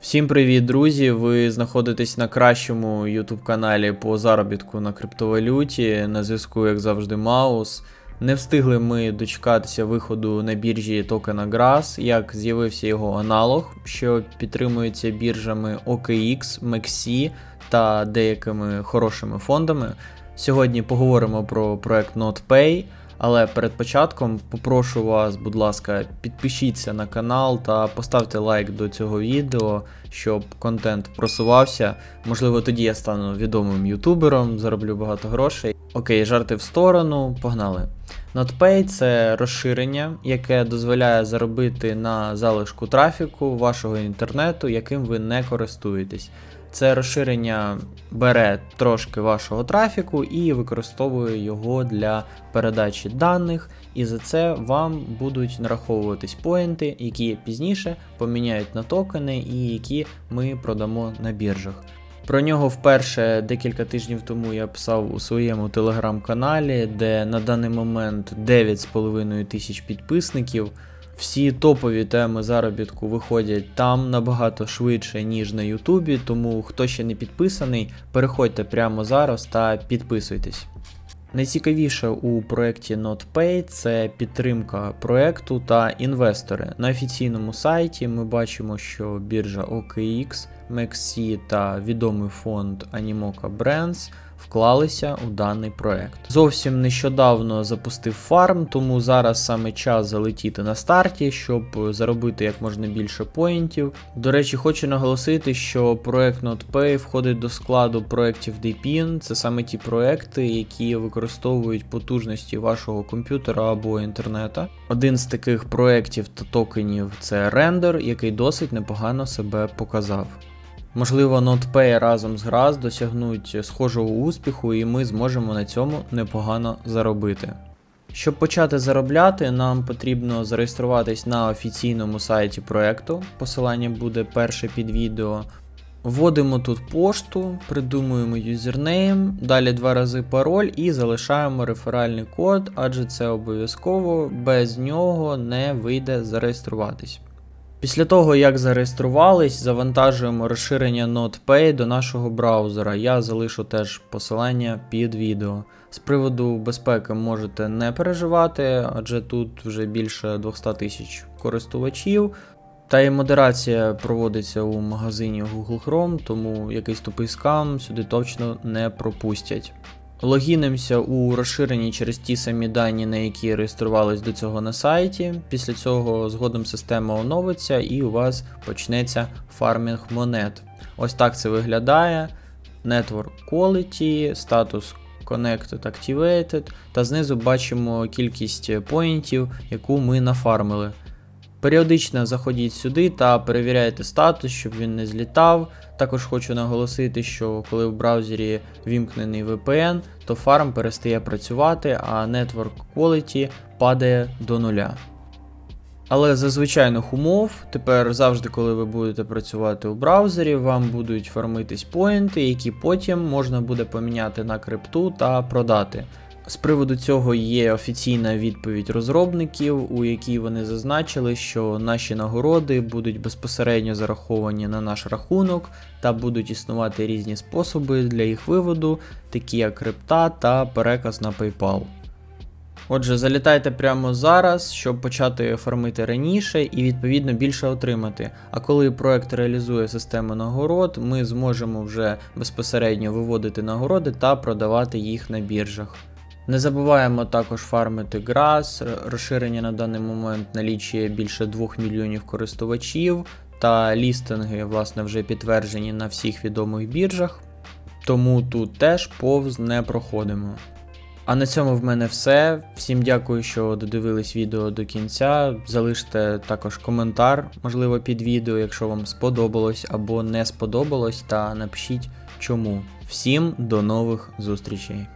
Всім привіт, друзі! Ви знаходитесь на кращому YouTube каналі по заробітку на криптовалюті. На зв'язку, як завжди, Маус. Не встигли ми дочекатися виходу на біржі токена GRAS, як з'явився його аналог, що підтримується біржами OKX, MEXC та деякими хорошими фондами. Сьогодні поговоримо про проект NotPay. Але перед початком попрошу вас, будь ласка, підпишіться на канал та поставте лайк до цього відео, щоб контент просувався. Можливо, тоді я стану відомим ютубером, зароблю багато грошей. Окей, жарти в сторону, погнали. NotPay це розширення, яке дозволяє заробити на залишку трафіку вашого інтернету, яким ви не користуєтесь. Це розширення бере трошки вашого трафіку і використовує його для передачі даних, і за це вам будуть нараховуватись поінти, які пізніше поміняють на токени і які ми продамо на біржах. Про нього вперше декілька тижнів тому я писав у своєму телеграм-каналі, де на даний момент 9,5 тисяч підписників. Всі топові теми заробітку виходять там набагато швидше, ніж на Ютубі, тому хто ще не підписаний, переходьте прямо зараз та підписуйтесь. Найцікавіше у проєкті NotPay це підтримка проєкту та інвестори. На офіційному сайті ми бачимо, що біржа OKX, MEXC та відомий фонд Animoca Brands вклалися у даний проект. Зовсім нещодавно запустив фарм, тому зараз саме час залетіти на старті, щоб заробити як можна більше поінтів. До речі, хочу наголосити, що проект NotPay входить до складу проєктів DeepIn. Це саме ті проекти, які використовують потужності вашого комп'ютера або інтернета. Один з таких проєктів та токенів це Render, який досить непогано себе показав. Можливо, NotPay разом з GRAS досягнуть схожого успіху, і ми зможемо на цьому непогано заробити. Щоб почати заробляти, нам потрібно зареєструватись на офіційному сайті проекту. Посилання буде перше під відео. Вводимо тут пошту, придумуємо юзернейм, далі два рази пароль і залишаємо реферальний код, адже це обов'язково, без нього не вийде зареєструватись. Після того, як зареєструвались, завантажуємо розширення NotPay до нашого браузера. Я залишу теж посилання під відео. З приводу безпеки можете не переживати, адже тут вже більше 200 тисяч користувачів. Та і модерація проводиться у магазині Google Chrome, тому якийсь тупий скам сюди точно не пропустять. Логінимося у розширенні через ті самі дані, на які реєструвались до цього на сайті. Після цього згодом система оновиться і у вас почнеться фармінг монет. Ось так це виглядає. Network Quality, статус Connected Activated, та знизу бачимо кількість поінтів, яку ми нафармили. Періодично заходіть сюди та перевіряйте статус, щоб він не злітав. Також хочу наголосити, що коли в браузері вімкнений VPN, то фарм перестає працювати, а Network Quality падає до нуля. Але за звичайних умов, тепер завжди, коли ви будете працювати у браузері, вам будуть фармитись поінти, які потім можна буде поміняти на крипту та продати. З приводу цього є офіційна відповідь розробників, у якій вони зазначили, що наші нагороди будуть безпосередньо зараховані на наш рахунок та будуть існувати різні способи для їх виводу, такі як крипта та переказ на PayPal. Отже, залітайте прямо зараз, щоб почати фармити раніше і відповідно більше отримати. А коли проект реалізує систему нагород, ми зможемо вже безпосередньо виводити нагороди та продавати їх на біржах. Не забуваємо також фармити GRAS, розширення на даний момент налічує більше 2 мільйонів користувачів, та лістинги, власне, вже підтверджені на всіх відомих біржах. Тому тут теж повз не проходимо. А на цьому в мене все. Всім дякую, що додивились відео до кінця. Залиште також коментар, можливо, під відео, якщо вам сподобалось або не сподобалось, та напишіть чому. Всім до нових зустрічей!